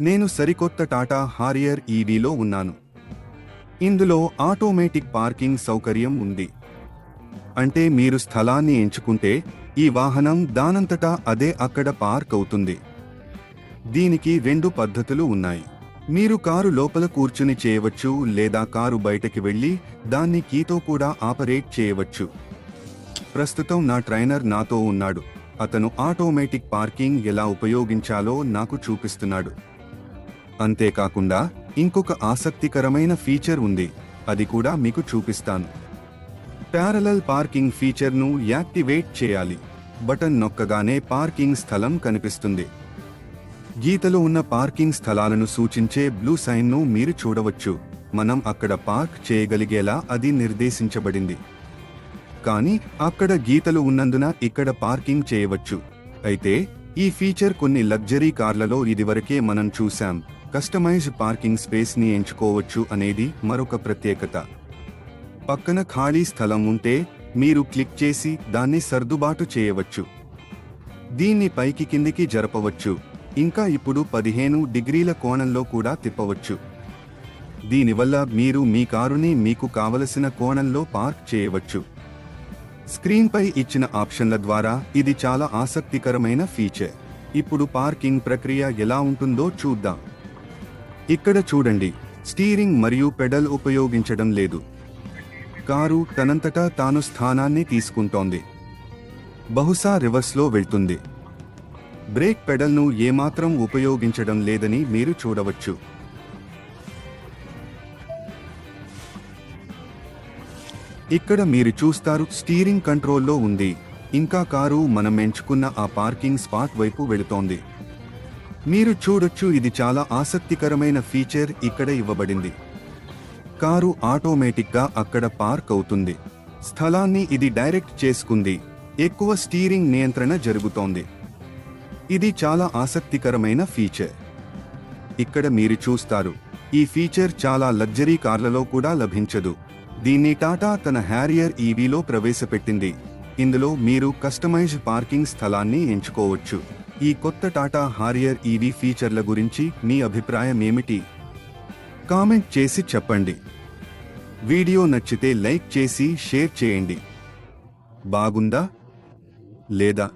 నేను సరికొత్త టాటా హారియర్ ఈవీలో ఉన్నాను. ఇందులో ఆటోమేటిక్ పార్కింగ్ సౌకర్యం ఉంది. అంటే మీరు స్థలాన్ని ఎంచుకుంటే ఈ వాహనం దానంతటా అదే అక్కడ పార్క్ అవుతుంది. దీనికి రెండు పద్ధతులు ఉన్నాయి. మీరు కారు లోపల కూర్చుని చేయవచ్చు లేదా కారు బయటకి వెళ్ళి దాన్ని కీతో కూడా ఆపరేట్ చేయవచ్చు. ప్రస్తుతం నా ట్రైనర్ నాతో ఉన్నాడు. అతను ఆటోమేటిక్ పార్కింగ్ ఎలా ఉపయోగించాలో నాకు చూపిస్తున్నాడు. అంతేకాకుండా ఇంకొక ఆసక్తికరమైన ఫీచర్ ఉంది. అది కూడా మీకు చూపిస్తాను. ప్యారలల్ పార్కింగ్ ఫీచర్ను యాక్టివేట్ చేయాలి. బటన్ నొక్కగానే పార్కింగ్ స్థలం కనిపిస్తుంది. గీతలో ఉన్న పార్కింగ్ స్థలాలను సూచించే బ్లూ సైన్ను మీరు చూడవచ్చు. మనం అక్కడ పార్క్ చేయగలిగేలా అది నిర్దేశించబడింది. కానీ అక్కడ గీతలు ఉన్నందున ఇక్కడ పార్కింగ్ చేయవచ్చు. అయితే ఈ ఫీచర్ కొన్ని లగ్జరీ కార్లలో ఇదివరకే మనం చూశాం. కస్టమైజ్డ్ పార్కింగ్ స్పేస్ని ఎంచుకోవచ్చు అనేది మరొక ప్రత్యేకత. పక్కన ఖాళీ స్థలం ఉంటే మీరు క్లిక్ చేసి దాన్ని సర్దుబాటు చేయవచ్చు. దీన్ని పైకి కిందికి జరపవచ్చు. ఇంకా ఇప్పుడు పదిహేను డిగ్రీల కోణంలో కూడా తిప్పవచ్చు. దీనివల్ల మీరు మీ కారుని మీకు కావలసిన కోణంలో పార్క్ చేయవచ్చు. స్క్రీన్పై ఇచ్చిన ఆప్షన్ల ద్వారా ఇది చాలా ఆసక్తికరమైన ఫీచర్. ఇప్పుడు పార్కింగ్ ప్రక్రియ ఎలా ఉంటుందో చూద్దాం. ఇక్కడ చూడండి. స్టీరింగ్ మరియు పెడల్ ఉపయోగించడం లేదు. కారు తనంతటా తాను స్థానాన్ని తీసుకుంటోంది. బహుశా రివర్స్లో వెళ్తుంది. బ్రేక్ పెడల్ను ఏమాత్రం ఉపయోగించడం లేదని మీరు చూడవచ్చు. ఇక్కడ మీరు చూస్తారు స్టీరింగ్ కంట్రోల్లో ఉంది. ఇంకా కారు మనం ఎంచుకున్న ఆ పార్కింగ్ స్పాట్ వైపు వెళుతోంది. మీరు చూడొచ్చు ఇది చాలా ఆసక్తికరమైన ఫీచర్ ఇక్కడ ఇవ్వబడింది. కారు ఆటోమేటిక్గా అక్కడ పార్క్ అవుతుంది. స్థలాన్ని ఇది డైరెక్ట్ చేసుకుంది. ఎక్కువ స్టీరింగ్ నియంత్రణ జరుగుతోంది. ఇది చాలా ఆసక్తికరమైన ఫీచర్. ఇక్కడ మీరు చూస్తారు. ఈ ఫీచర్ చాలా లగ్జరీ కార్లలో కూడా లభించదు. దీన్ని టాటా తన హ్యారియర్ ఈవీలో ప్రవేశపెట్టింది. ఇందులో మీరు కస్టమైజ్ పార్కింగ్ స్థలాన్ని ఎంచుకోవచ్చు. ఈ కొత్త టాటా హారియర్ ఈవీ ఫీచర్ల గురించి మీ అభిప్రాయం ఏమిటి? కామెంట్ చేసి చెప్పండి. వీడియో నచ్చితే లైక్ చేసి షేర్ చేయండి. బాగుందా? లేదా